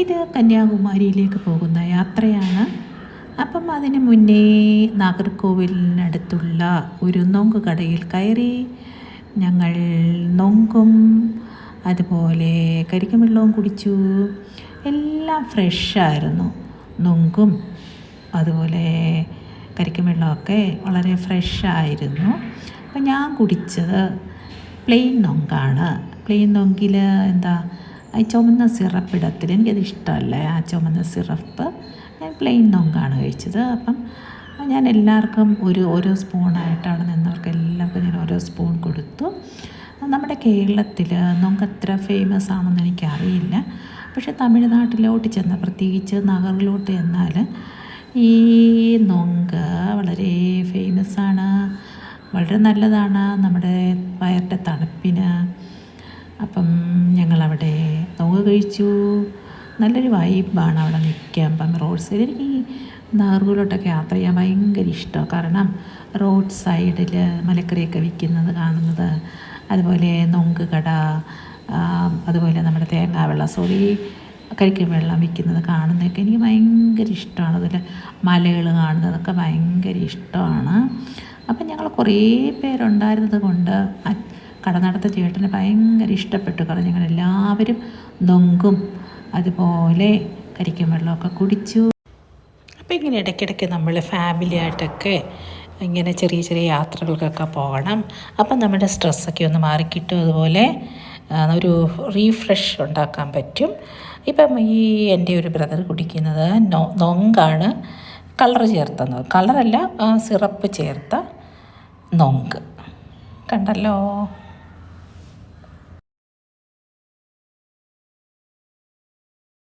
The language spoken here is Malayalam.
ഇത് കന്യാകുമാരിയിലേക്ക് പോകുന്ന യാത്രയാണ്. അപ്പം അതിന് മുന്നേ നാഗർകോവിലിനടുത്തുള്ള ഒരു നൊങ്ക് കടയിൽ കയറി ഞങ്ങൾ നൊങ്കും അതുപോലെ കരിക്കും വെള്ളവും കുടിച്ചു. എല്ലാം ഫ്രഷായിരുന്നു നൊങ്കും അതുപോലെ കരിക്കും വെള്ളമൊക്കെ വളരെ ഫ്രഷായിരുന്നു അപ്പം ഞാൻ കുടിച്ചത് പ്ലെയിൻ നൊങ്കാണ്. പ്ലെയിൻ നൊങ്കിൽ എന്താ ഈ ചുമന്ന സിറപ്പ് ഇടത്തിൽ എനിക്കത് ഇഷ്ടമല്ല. ആ ചുമന്ന സിറപ്പ് ഞാൻ പ്ലെയിൻ നോങ്കാണ് കഴിച്ചത്. അപ്പം ഞാൻ എല്ലാവർക്കും ഒരു ഓരോ സ്പൂണായിട്ട് അവിടെ നിന്നവർക്ക് എല്ലാവർക്കും ഞാൻ ഓരോ സ്പൂൺ കൊടുത്തു. നമ്മുടെ കേരളത്തിൽ നമുക്ക് അത്ര ഫേമസ് ആണെന്ന് എനിക്കറിയില്ല. പക്ഷേ തമിഴ്നാട്ടിലോട്ട് ചെന്ന പ്രത്യേകിച്ച് നഗറിലോട്ട് ചെന്നാൽ ഈ നൊങ്ക് വളരെ ഫേമസ് ആണ്. വളരെ നല്ലതാണ് നമ്മുടെ വയറിന്റെ തണുപ്പിന്. അപ്പം കഴിച്ചു. നല്ലൊരു വൈബാണ് അവിടെ നിൽക്കാൻ അപ്പം റോഡ് സൈഡ് എനിക്ക് ഈ നാഗർകോവിലോട്ടൊക്കെ യാത്ര ചെയ്യാൻ ഭയങ്കര ഇഷ്ടമാണ് കാരണം റോഡ് സൈഡിൽ മലക്കറിയൊക്കെ വിൽക്കുന്നത് കാണുന്നത് അതുപോലെ നൊങ്ക് കട അതുപോലെ നമ്മുടെ തേങ്ങാ വെള്ളം സോറി കരിക്കും വെള്ളം വിൽക്കുന്നത് കാണുന്നതൊക്കെ എനിക്ക് ഭയങ്കര ഇഷ്ടമാണ്. അതുപോലെ മലകൾ കാണുന്നതൊക്കെ ഭയങ്കര ഇഷ്ടമാണ്. അപ്പം ഞങ്ങൾ കുറേ പേരുണ്ടായിരുന്നത് കൊണ്ട് ആ ചേട്ടനെ ഭയങ്കര ഇഷ്ടപ്പെട്ടു. കാരണം ഞങ്ങളെല്ലാവരും നൊങ്കും അതുപോലെ കരിക്കും വെള്ളമൊക്കെ കുടിച്ചു. അപ്പോൾ ഇങ്ങനെ ഇടയ്ക്കിടയ്ക്ക് നമ്മൾ ഫാമിലി ആയിട്ടൊക്കെ ഇങ്ങനെ ചെറിയ ചെറിയ യാത്രകൾക്കൊക്കെ പോകണം. അപ്പം നമ്മുടെ സ്ട്രെസ്സൊക്കെ ഒന്ന് മാറിക്കിട്ടും. അതുപോലെ ഒരു റീഫ്രഷ് ഉണ്ടാക്കാൻ പറ്റും. ഇപ്പം ഈ എന്റെ ഒരു ബ്രദർ കുടിക്കുന്നത് നോ നൊങ്കാണ്. കളർ ചേർത്ത കളറല്ല സിറപ്പ് ചേർത്ത നൊങ്ക്. കണ്ടല്ലോ?